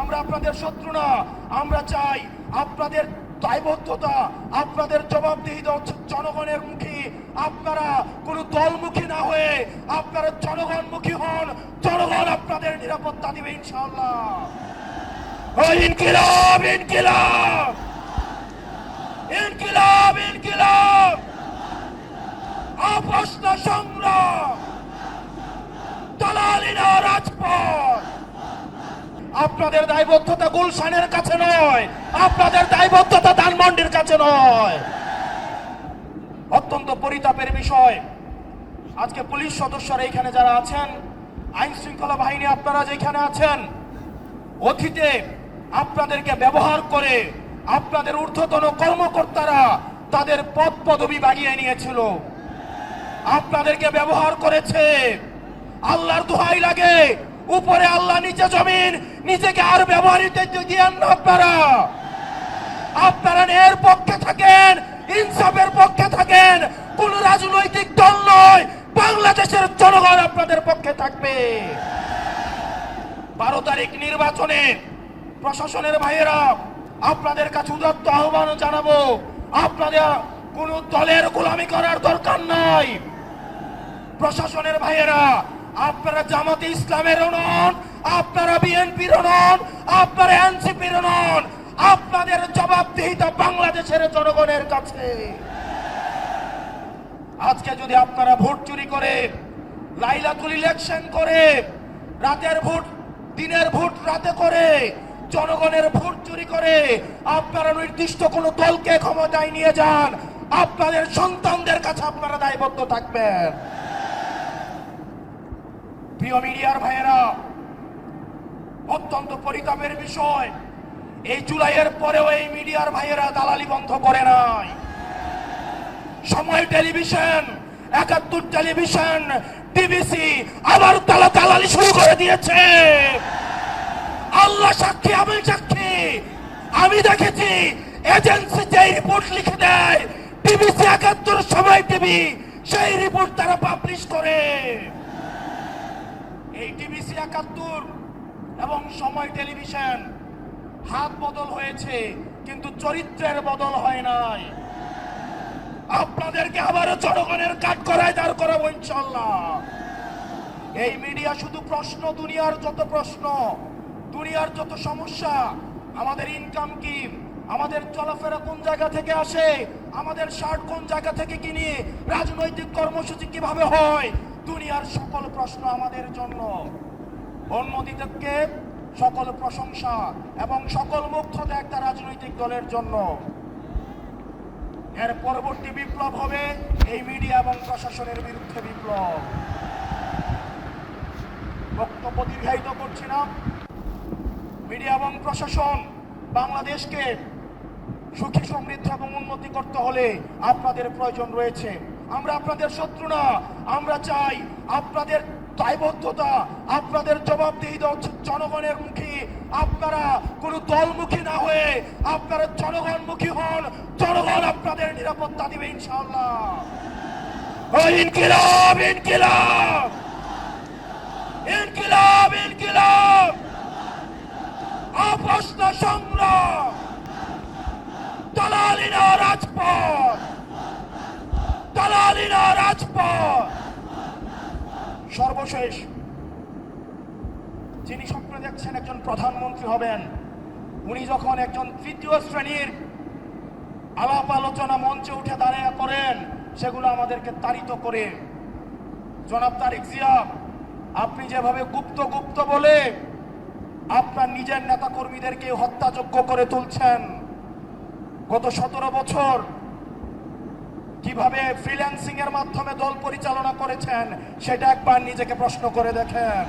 আমরা আপনাদের শত্রু না। আমরা চাই আপনাদের দায়বদ্ধতা, আপনাদের জবাবদিহিতা হচ্ছে জনগণের মুখী। আপনারা কোনো দলমুখী না হয়ে আপনারা জনগণমুখী হন। জনগণ আপনাদের নিরাপত্তা দিবে ইনশাআল্লাহ। ইনকিলাব ইনকিলাব! ইনকিলাব ইনকিলাব! আপোষ না সংগ্রাম! দালালিনা রাজপথ! আপনাদের দায়বদ্ধতা গুলশানের কাছে নয়, আপনাদের দায়বদ্ধতা ধানমন্ডির কাছে নয়। অত্যন্ত পরিতাপের বিষয়। আজকে পুলিশ সদস্যরা এখানে যারা আছেন আইন শৃঙ্খলা বাহিনী আপনারা যেখানে আছেন, অতীতে আপনাদেরকে ব্যবহার করে আপনাদের ঊর্ধ্বতন কর্মকর্তারা তাদের পদ পদবি বাড়িয়ে নিয়েছিল। আপনাদেরকে ব্যবহার করেছে। আল্লাহর দোহাই লাগে। উপরে আল্লাহ নিচে জমিন, নিজেকে আর ব্যবহারিত দিয়েন না আপনারা। আপনারা এর পক্ষে থাকেন, ইনসাফের পক্ষে থাকেন, কোন রাজনৈতিক দল নয়, বাংলাদেশের জনগণ আপনাদের পক্ষে থাকবে। বারো তারিখ নির্বাচনে প্রশাসনের ভাইয়েরা, আপনাদের কাছে উদাত্ত আহ্বান জানাব, আপনাদের কোন দলের গোলামি করার দরকার নাই। প্রশাসনের ভাইয়েরা আপনারা জামাতে ইসলামের নন আপনারা বিএনপির নন আপনারা এনসিপির নন আপনাদের জবাবদিহিতা বাংলাদেশের জনগণের কাছে। আজকে যদি আপনারা ভোট চুরি করে, লাইলাতুল ইলেকশন করে, রাতের ভোট, দিনের ভোট রাতে করে, জনগণের ভোট চুরি করে, আপনারা নির্দিষ্ট কোনো দলকে ক্ষমতায় নিয়ে যান, আপনাদের সন্তানদের কাছে আপনারা দায়বদ্ধ থাকবেন। প্রিয় মিডিয়ার ভাইয়েরা, অত্যন্ত পরিতাপের বিষয়, এই জুলাইয়ের পরেও এই মিডিয়ার ভাইয়েরা দালালি বন্ধ করে নাই। সময় টেলিভিশন, একাত্তর টেলিভিশন, টিভিসি আবার তালা দালালি শুরু করে দিয়েছে। আল্লাহ সাক্ষী আমি সাক্ষী। আমি দেখেছি এজেন্সি যে রিপোর্ট লিখে দেয়, টিভিসি একাত্তর সময় টিভি, সেই রিপোর্ট তারা পাবলিশ করে। এই টিভিসি একাত্তর এবং সময় টেলিভিশন হাত বদল হয়েছে, কিন্তু চরিত্রের বদল হয় নাই। আপনাদেরকে আবারও জনগণের কাঠ করায় দাঁড় করাবো ইনশাল্লাহ এই মিডিয়া শুধু প্রশ্ন, দুনিয়ার যত প্রশ্ন, দুনিয়ার যত সমস্যা, আমাদের ইনকাম কি, আমাদের চলাফেরা কোন জায়গা থেকে আসে, আমাদের শার্ট কোন জায়গা থেকে কিনি, রাজনৈতিক কর্মসূচি কীভাবে হয় দুনিয়ার সকল প্রশ্ন আমাদের জন্য। অন্যদিকে সকল প্রশংসা এবং সকল মুগ্ধতা একটা রাজনৈতিক দলের জন্য। এর পরবর্তী বিপ্লব হবে এই মিডিয়া এবং প্রশাসনের বিরুদ্ধে বিপ্লব। বক্তব্য দীর্ঘায়িত করছি না। মিডিয়া এবং প্রশাসন বাংলাদেশকে সুখী সমৃদ্ধ এবং উন্নতি করতে হলে আপনাদের প্রয়োজন রয়েছে। আমরা আপনাদের শত্রু না। আমরা চাই আপনাদের দায়বদ্ধতা, আপনাদের জবাবদিহিতা হচ্ছে জনগণের মুখী। আপনারা কোনো দলমুখী না হয়ে আপনারা জনগণমুখী হন। জনগণ আপনাদের নিরাপত্তা দিবে ইনশাআল্লাহ। ইনকিলাব ইনকিলাব! ইনকিলাব ইনকিলাব! আপোষ না সংগ্রাম! দালালিনা রাজপথ! দালালিনা রাজপথ। সর্বশেষ, যিনি স্বপ্ন দেখছেন একজন প্রধানমন্ত্রী হবেন, উনি যখন একজন তৃতীয় শ্রেণির আলাপ আলোচনা মঞ্চে উঠে দাঁড়িয়ে করেন, সেগুলো আমাদেরকে তাড়িত করে। জনাব তারিক জিয়া, আপনি যেভাবে গুপ্ত গুপ্ত বলে আপনার নিজের নেতা কর্মীদেরকে হত্যাযোগ্য করে তুলছেন, গত সতেরো বছর কীভাবে ফ্রিল্যান্সিং এর মাধ্যমে দল পরিচালনা করেছেন সেটা একবার নিজেকে প্রশ্ন করে দেখেন।